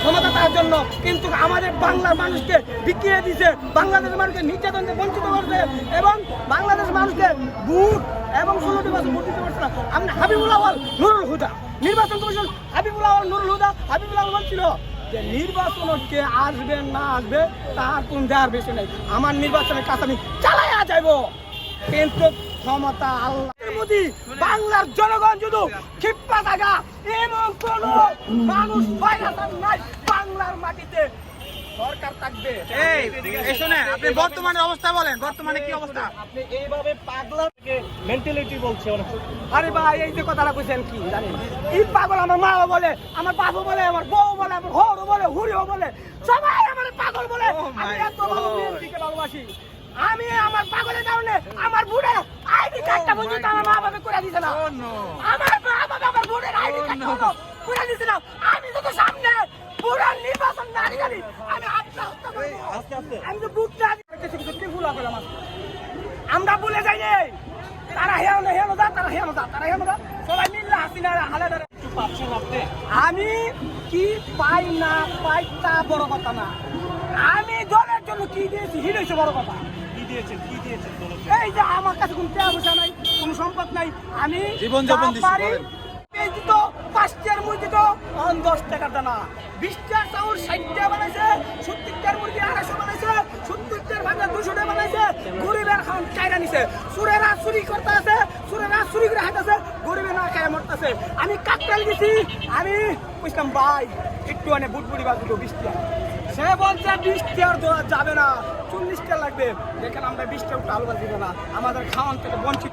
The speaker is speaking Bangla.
ক্ষমতা তার জন্য কিন্তু আমাদের বাংলার মানুষকে বিক্রিয়ে দিছে, বাংলাদেশের মানুষকে নির্যাতন বঞ্চিত করছে এবং বাংলাদেশের মানুষকে ভোট এবং ষোলোটি বছর না। আপনি হাবিবুল নুরুল হুদা। নির্বাচন কমিশন হাবিবুল নুরুল হুদা, হাবিবুল আওয়াল বলছিল যে নির্বাচন কে আসবে না আসবে, তার কোন দেওয়ার বেশি নেই। আমার নির্বাচনের কাজ আমি চালাইয়া যাইব। কিন্তু ক্ষমতা আল্লাহ। মোদি বাংলার জনগণ ক্ষিপ্পা থাকা এমন কোন মানুষ নাই। বাংলার মাটিতে সরকার থাকবে। এই এই আপনি বর্তমানের অবস্থা বলেন বর্তমানে কি অবস্থা? আপনি এইভাবে পাগলা মেন্টালিটি বলছে আরে ভাই এই যে কথাটা কইছেন কি জানেন? এই পাগল আমার মা বলে আমার বাবু বলে আমার বউ বলে আমার হর বলে হুড়িও বলে। সবাই আমার পাগল বলে। Oh আমি এত ভালোবাসি। আমি আমার পাগলের আইডি কার্ডটা পর্যন্ত আমার মা বাবা করে দিছে না। Oh আমার মা বাবা আমার বুড়ের আইডি Oh কার্ড করে দিছে না। আমি তো সামনে পুরো নির্বাচন না জানি আমি আত্মহত্যা করব। আমি তো বুক না কিছু কিছু ভুল হবে আমার। আমরা ভুলে যাই তারা হেও না হেও যা তারা হেও যা তারা হেও যা। সবাই মিললে হাসিনা হালে ধরে। একটু পাচ্ছেন আপনি আমি কি পাই না পাই তা বড় কথা না। আমি দলের জন্য কি দিয়েছি হিরেছে বড় কথা। দিয়েছেন? কি দিয়েছেন এই যে আমার কাছে কোনো টাকা পয়সা নাই কোনো সম্পদ নাই আমি জীবনযাপন যা দিছি, পারি, বলেন। এই দিত পাঁচটার মুরগি তো অন দশ টাকার দানা। বিশটা চাউল ষাটটা বানাইছে সত্তরটার মুরগি আড়াইশো বানাইছে সত্তরটার ভাঙা দুশো টাকা বানাইছে গরিবের খান চাইরা নিছে। সুরেরা চুরি করতে আছে সুরেরা চুরি করে হাঁটাছে গরিবের না খায় মরতেছে আমি কাকতাল গেছি আমি বুঝলাম ভাই একটু মানে বুটবুড়ি বাজু তো বৃষ্টি সে বলছে বৃষ্টি আর যাবে না। চল্লিশটা লাগবে। দেখেন আমরা বৃষ্টি আলু দিব না আমাদের খাওয়ান থেকে বঞ্চিত।